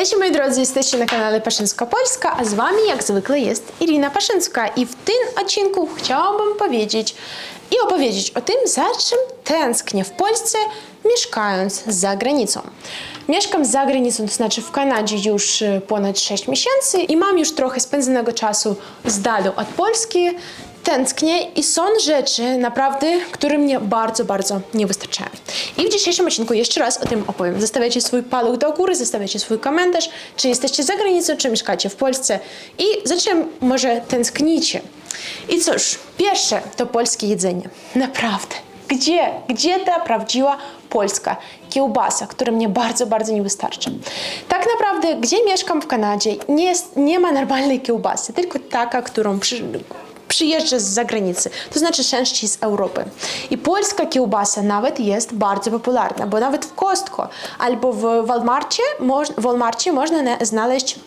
Cześć moi drodzy, jesteście na kanale Paszyńska Polska, a z wami jak zwykle jest Irina Paszyńska i w tym odcinku chciałabym powiedzieć i opowiedzieć o tym, za czym tęsknię w Polsce, mieszkając za granicą. Mieszkam za granicą, to znaczy w Kanadzie już e, ponad 6 miesięcy i mam już trochę spędzonego czasu z dala od Polski. Tęsknię i są rzeczy naprawdę, które mnie bardzo, bardzo nie wystarczają. I w dzisiejszym odcinku jeszcze raz o tym opowiem. Zostawiacie swój paluch do góry, zostawiacie swój komentarz, czy jesteście za granicą, czy mieszkacie w Polsce i za czym może tęsknicie. I cóż, pierwsze to polskie jedzenie. Naprawdę. Gdzie, gdzie ta prawdziwa polska kiełbasa, która mnie bardzo, bardzo nie wystarcza. Tak naprawdę, gdzie mieszkam w Kanadzie, nie, jest, nie ma normalnej kiełbasy, tylko taka, którą przy, przyjeżdża z zagranicy, to znaczy częściej z Europy. I polska kiełbasa nawet jest bardzo popularna, bo nawet w Costco albo w Walmarcie, moż, w można na- znaleźć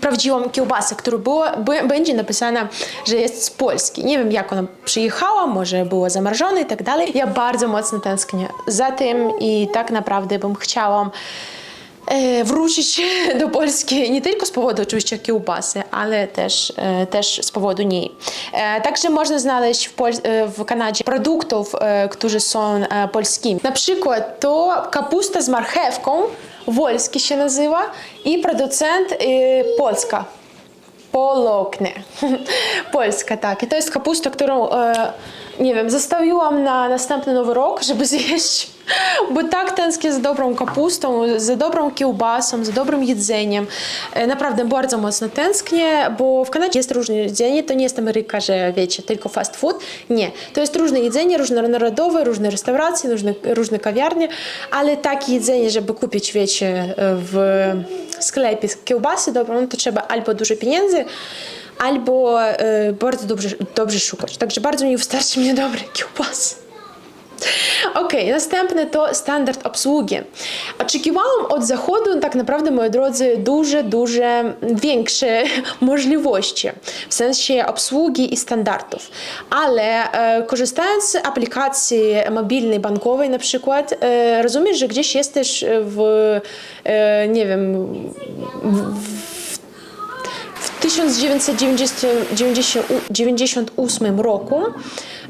prawdziwą kiełbasę, która była, będzie napisana, że jest z Polski. Nie wiem, jak ona przyjechała, może była zamrożona i tak dalej. Ja bardzo mocno tęsknię za tym i tak naprawdę bym chciała e, wrócić do Polski nie tylko z powodu oczywiście kiełbasy, ale też, e, też z powodu niej. E, Także można znaleźć w, Pol- e, w Kanadzie produktów, e, które są e, polskimi. Na przykład to kapusta z marchewką, Wolski się nazywa i producent e, Polska. Nie wiem, zostawiłam na następny nowy rok, żeby zjeść. Bo tak tęsknię za dobrą kapustą, za dobrą kiełbasą, za dobrym jedzeniem. E, naprawdę bardzo mocno tęsknię, bo w Kanadzie jest różne jedzenie. To nie jest Ameryka, że wiecie, tylko fast food. Nie. To jest różne jedzenie, różnorodowe, różne restauracje, różne, różne kawiarnie, ale takie jedzenie, żeby kupić, wiecie, w sklepie kiełbasy dobrą, to trzeba albo dużo pieniędzy, albo e, bardzo dobrze, dobrze szukać. Także bardzo mi wystarczy mnie dobre kiełbasy. Okej, następne to standard obsługi. Oczekiwałam od Zachodu tak naprawdę, moi drodzy, duże, duże, większe możliwości w sensie obsługi i standardów. Ale e, korzystając z aplikacji mobilnej, bankowej na przykład, e, rozumiesz, że gdzieś jesteś w, e, nie wiem, w 1998 roku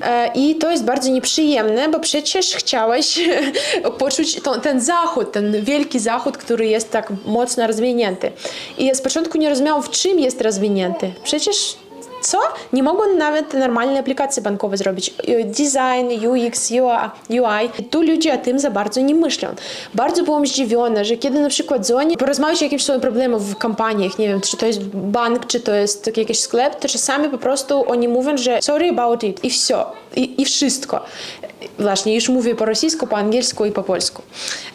e, i to jest bardzo nieprzyjemne, bo przecież chciałeś poczuć to, ten zachód, ten wielki zachód, który jest tak mocno rozwinięty. I z początku nie rozumiałam, w czym jest rozwinięty. Przecież co? Nie mogą nawet normalne aplikacje bankowe zrobić. Design, UX, UI. Tu ludzie o tym za bardzo nie myślą. Bardzo byłam zdziwiona, że kiedy na przykład dzwonię, porozmawiać o jakimś swoim problemie w kampaniach, nie wiem, czy to jest bank, czy to jest jakiś sklep, to czasami po prostu oni mówią, że sorry about it i все. I, i wszystko. Właśnie, już mówię po rosyjsku, po angielsku i po polsku.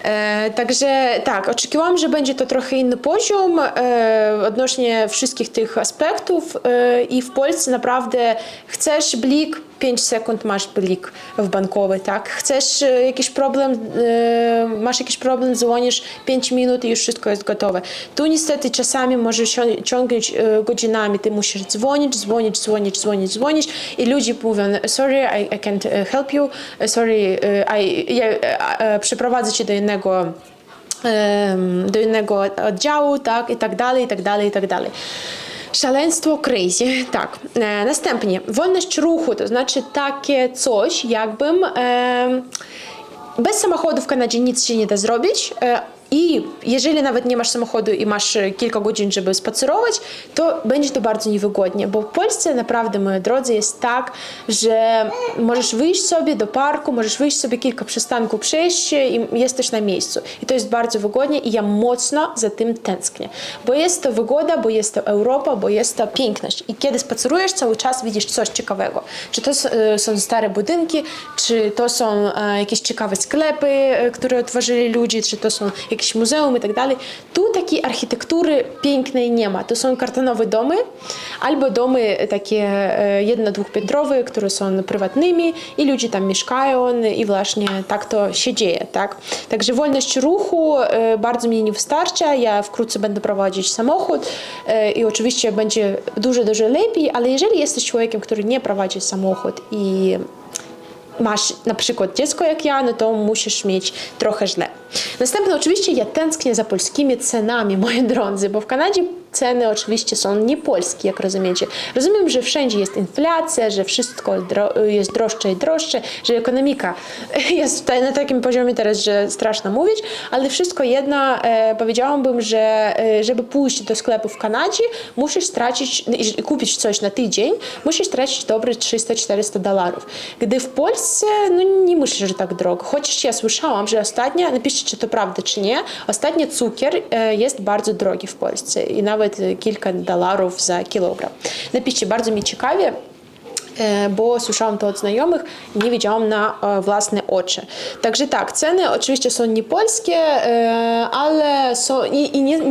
E, także tak, oczekiwałam, że będzie to trochę inny poziom e, odnośnie wszystkich tych aspektów e, i w Polsce naprawdę chcesz blik, 5 sekund masz blik w bankowy, tak? Chcesz e, jakiś problem, e, masz jakiś problem, dzwonisz 5 minut i już wszystko jest gotowe. Tu niestety czasami możesz cią- ciągnąć e, godzinami, ty musisz dzwonić, dzwonić, dzwonić, dzwonić, dzwonić i ludzie mówią, sorry, I, I can't help you, sorry, I, ja przeprowadzę cię do innego do innego oddziału, tak, i tak dalej, i tak dalej, i tak dalej. Szaleństwo crazy, tak. E, następnie, wolność ruchu, to znaczy takie coś, jakbym em, bez samochodu w Kanadzie nic się nie da zrobić. I jeżeli nawet nie masz samochodu i masz e, kilka godzin, żeby spacerować, to będzie to bardzo niewygodnie, bo w Polsce naprawdę, moi drodzy, jest tak, że możesz wyjść sobie do parku, możesz wyjść sobie kilka przystanków przejść i jesteś na miejscu. I to jest bardzo wygodnie i ja mocno za tym tęsknię, bo jest to wygoda, bo jest to Europa, bo jest to piękność. I kiedy spacerujesz, cały czas widzisz coś ciekawego. Czy to e, są stare budynki, czy to są e, jakieś ciekawe sklepy, które otworzyli ludzie, czy to są jakieś muzeum i tak dalej. Tu takiej architektury pięknej nie ma. To są kartonowe domy, albo domy takie e, jedno, dwupiętrowe, które są prywatnymi i ludzie tam mieszkają i właśnie tak to się dzieje, tak? Także wolność ruchu e, bardzo mi nie wystarcza. Ja wkrótce będę prowadzić samochód e, i oczywiście będzie dużo, dużo lepiej, ale jeżeli jesteś człowiekiem, który nie prowadzi samochód i masz na przykład dziecko jak ja, no to musisz mieć trochę źle. Następne, oczywiście ja tęsknię za polskimi cenami, moi drodzy, bo w Kanadzie ceny oczywiście są nie polskie, jak rozumiecie. Rozumiem, że wszędzie jest inflacja, że wszystko jest droższe i droższe, że ekonomika jest tutaj na takim poziomie teraz, że straszno mówić, ale wszystko jedno e, powiedziałabym, że e, żeby pójść do sklepu w Kanadzie, musisz stracić, i kupić coś na tydzień, musisz stracić dobre 300-400 dolarów. Gdy w Polsce, no nie myślę, że tak drogo. Chociaż ja słyszałam, że ostatnio, napiszcie, czy to prawda, czy nie, ostatnio cukier e, jest bardzo drogi w Polsce i nawet e, kilka dolarów za kilogram. Napiszcie, bardzo mi ciekawie, bo słyszałam to od znajomych i nie widziałam na własne oczy. Także tak, ceny oczywiście są nie polskie, ale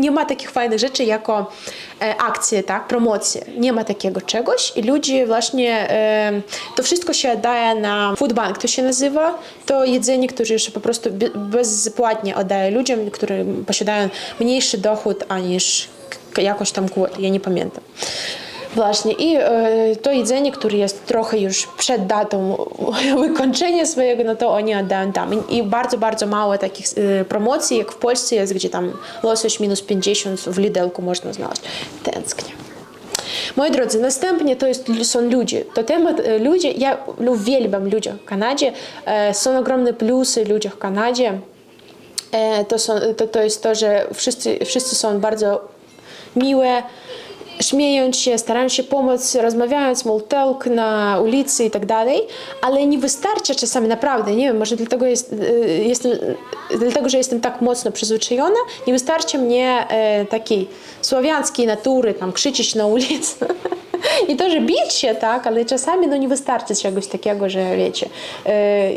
nie, ma takich fajnych rzeczy jak e, akcje, promocje. Nie ma takiego czegoś i ludzie właśnie, to wszystko się oddaje na food bank, to się nazywa, to jedzenie, które po prostu be- bezpłatnie oddaje ludziom, którzy posiadają mniejszy dochód, aniż jakoś tam kwoty, ja nie pamiętam. Właśnie i e, to jedzenie, które jest trochę już przed datą wykończenia swojego, no to oni oddają tam. I, bardzo, bardzo mało takich e, promocji, jak w Polsce jest, gdzie tam łosoś minus 50 w Lidelku można znaleźć. Tęsknię. Moi drodzy, następnie to jest, są ludzie. To temat e, ludzie, ja uwielbiam ludzi w Kanadzie. E, Są ogromne plusy ludzi w Kanadzie. E, To, są, to, to jest to, że wszyscy, wszyscy są bardzo miłe, śmiejąc się, starają się pomóc, rozmawiają small na ulicy i tak dalej, ale nie wystarcza czasami naprawdę, nie wiem, może dlatego jest, y, jestem, dlatego, że jestem tak mocno przyzwyczajona, nie wystarczy mnie e, takiej słowiańskiej natury, tam krzyczeć na ulicy. Nie to, że bić się, tak, ale czasami no, nie wystarczy czegoś takiego, że wiecie, e,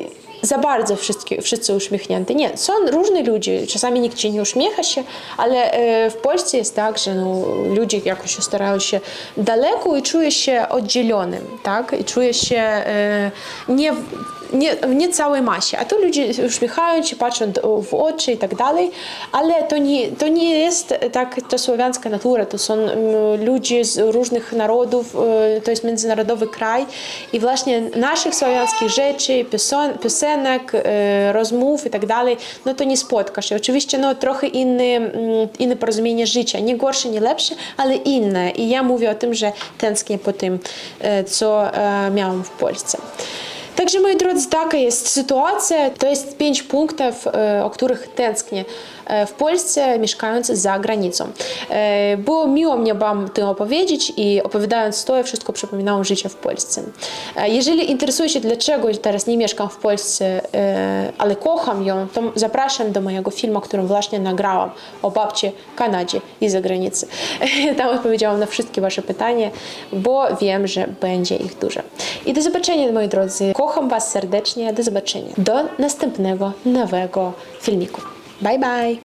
za bardzo wszyscy, wszyscy uśmiechnięty. Nie, są różni ludzie, czasami nikt ci nie uśmiecha się, ale e, w Polsce jest tak, że no, ludzie jakoś starają się daleko i czuje się oddzielonym, tak? I czuje się e, nie, nie, nie całej masie. A tu ludzie uśmiechają się, patrzą w oczy i tak dalej, ale to nie, to nie jest tak ta słowiańska natura, to są mm, ludzie z różnych narodów, e, to jest międzynarodowy kraj i właśnie naszych słowiańskich rzeczy, piosen, piosenek, e, rozmów i tak dalej, no to nie spotkasz. I oczywiście no, trochę inne, mm, inne porozumienie życia, nie gorsze, nie lepsze, ale inne. I ja mówię o tym, że tęsknię po tym, e, co e, miałam w Polsce. Także, moi drodzy, taka jest sytuacja. To jest pięć punktów, e, o których tęsknię e, w Polsce, mieszkając za granicą. E, Było miło mnie Wam tym opowiedzieć i opowiadając to, ja wszystko przypominałam życie w Polsce. E, Jeżeli interesuje się, dlaczego teraz nie mieszkam w Polsce, e, ale kocham ją, to zapraszam do mojego filmu, który właśnie nagrałam o babci Kanadzie i za granicy. Tam odpowiedziałam na wszystkie Wasze pytania, bo wiem, że będzie ich dużo. I do zobaczenia, moi drodzy. Kocham Was serdecznie. Do zobaczenia. Do następnego nowego filmiku. 拜拜